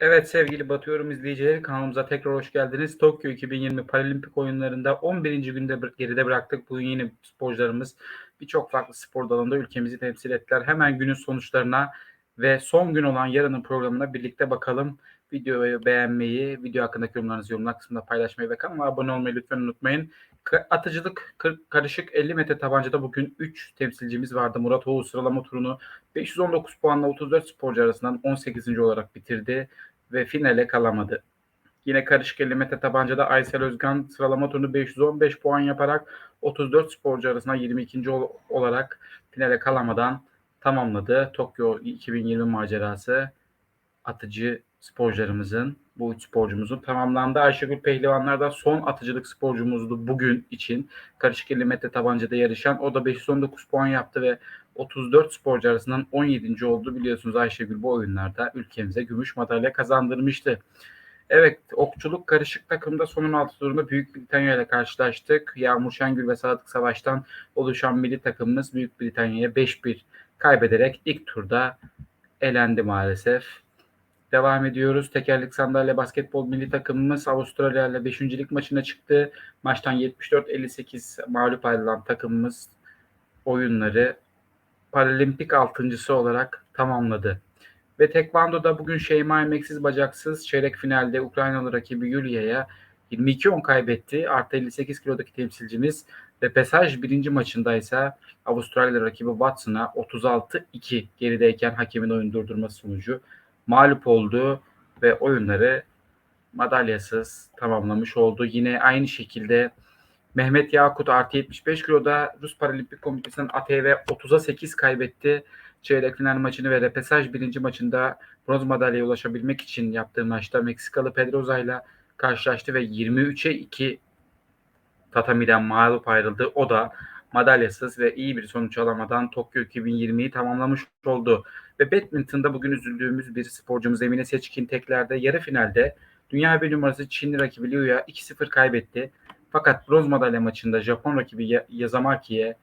Evet sevgili Batıyorum izleyicileri kanalımıza tekrar hoş geldiniz. Tokyo 2020 Paralimpik oyunlarında 11. günde geride bıraktık. Bugün yine sporcularımız birçok farklı spor dalında ülkemizi temsil ettiler. Hemen günün sonuçlarına ve son gün olan yarının programına birlikte bakalım. Videoyu beğenmeyi, video hakkındaki yorumlarınızı yorumlar kısmında paylaşmayı ve kanalıma abone olmayı lütfen unutmayın. Atıcılık karışık 50 metre tabancada bugün 3 temsilcimiz vardı. Murat Oğuz sıralama turunu 519 puanla 34 sporcu arasından 18. olarak bitirdi ve finale kalamadı. Yine karışık 50 metre tabancada Aysel Özgan sıralama turunu 515 puan yaparak 34 sporcu arasında 22. olarak finale kalamadan tamamladı. Tokyo 2020 macerası atıcı sporcularımızın, bu üç sporcumuzun tamamlandı. Ayşegül Pehlivanlar da son atıcılık sporcumuzdu bugün için. Karışık 50 metre tabancada yarışan. O da 519 puan yaptı ve 34 sporcu arasından 17. oldu. Biliyorsunuz Ayşegül bu oyunlarda ülkemize gümüş madalya kazandırmıştı. Evet, okçuluk karışık takımda sonun altı turunda Büyük Britanya ile karşılaştık. Yağmur Şengül ve Sadık Savaş'tan oluşan milli takımımız Büyük Britanya'ya 5-1 kaybederek ilk turda elendi maalesef. Devam ediyoruz. Tekerlek sandalye basketbol milli takımımız Avustralya ile 5. lig maçına çıktı. Maçtan 74-58 mağlup ayrılan takımımız oyunları paralimpik altıncısı olarak tamamladı. Ve Tekvando'da bugün Şeyma emeksiz bacaksız çeyrek finalde Ukraynalı rakibi Yulia'ya 22-10 kaybetti. Artı 58 kilodaki temsilcimiz ve Pesaj birinci maçında ise Avustralya rakibi Watson'a 36-2 gerideyken hakemin oyun durdurması sonucu mağlup oldu ve oyunları madalyasız tamamlamış oldu. Yine aynı şekilde Mehmet Yakut artı 75 kiloda Rus Paralimpik Komitesi'nin ATV 30'a 8 kaybetti. Çeyrek final maçını ve repesaj birinci maçında bronz madalyaya ulaşabilmek için yaptığı maçta Meksikalı Pedroza ile karşılaştı ve 23'e 2 tatamiden mağlup ayrıldı. O da madalyasız ve iyi bir sonuç alamadan Tokyo 2020'yi tamamlamış oldu. Ve badminton'da bugün üzüldüğümüz bir sporcumuz Emine Seçkin teklerde yarı finalde dünya bir numarası Çinli rakibi Liu'ya 2-0 kaybetti. Fakat bronz madalya maçında Japon rakibi Yazamaki'ye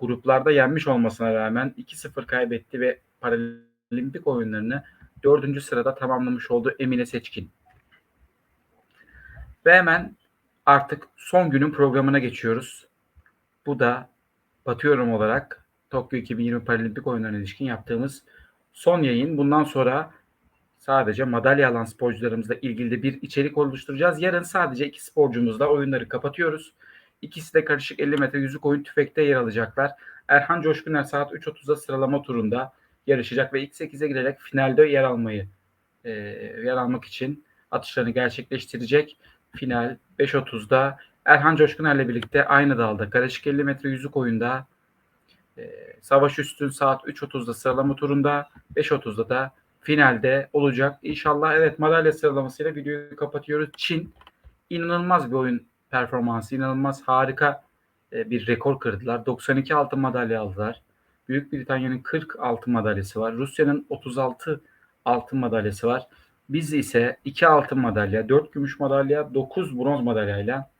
gruplarda yenmiş olmasına rağmen 2-0 kaybetti ve Paralimpik oyunlarını dördüncü sırada tamamlamış oldu Emine Seçkin. Ve hemen artık son günün programına geçiyoruz. Bu da batıyorum olarak Tokyo 2020 Paralimpik oyunlarına ilişkin yaptığımız son yayın. Bundan sonra sadece madalya alan sporcularımızla ilgili bir içerik oluşturacağız. Yarın sadece iki sporcumuzla oyunları kapatıyoruz. İkisi de karışık 50 metre yüzük oyun tüfekte yer alacaklar. Erhan Coşkuner saat 3.30'da sıralama turunda yarışacak ve ilk 8'e girerek finalde yer almayı e, yer almak için atışlarını gerçekleştirecek. Final 5.30'da Erhan Coşkuner'le birlikte aynı dalda karışık 50 metre yüzük oyunda e, Savaş Üstün saat 3.30'da sıralama turunda 5.30'da da finalde olacak. İnşallah evet madalya sıralamasıyla videoyu kapatıyoruz. Çin inanılmaz bir oyun performansı, inanılmaz harika e, bir rekor kırdılar. 92 altın madalya aldılar. Büyük Britanya'nın 40 altın madalyası var. Rusya'nın 36 altın madalyası var. Biz ise 2 altın madalya, 4 gümüş madalya, 9 bronz madalyayla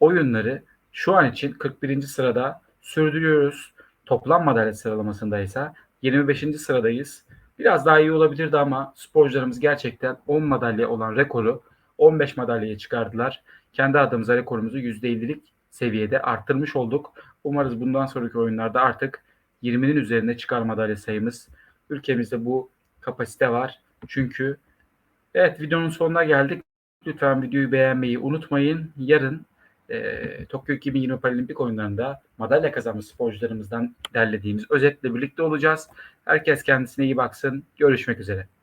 oyunları şu an için 41. sırada sürdürüyoruz. Toplam madalya sıralamasında ise 25. sıradayız. Biraz daha iyi olabilirdi ama sporcularımız gerçekten 10 madalya olan rekoru 15 madalyaya çıkardılar. Kendi adımıza rekorumuzu %50'lik seviyede arttırmış olduk. Umarız bundan sonraki oyunlarda artık 20'nin üzerine çıkar madalya sayımız. Ülkemizde bu kapasite var. Çünkü evet videonun sonuna geldik. Lütfen videoyu beğenmeyi unutmayın. Yarın e, Tokyo 2020 Paralimpik oyunlarında madalya kazanmış sporcularımızdan derlediğimiz özetle birlikte olacağız. Herkes kendisine iyi baksın. Görüşmek üzere.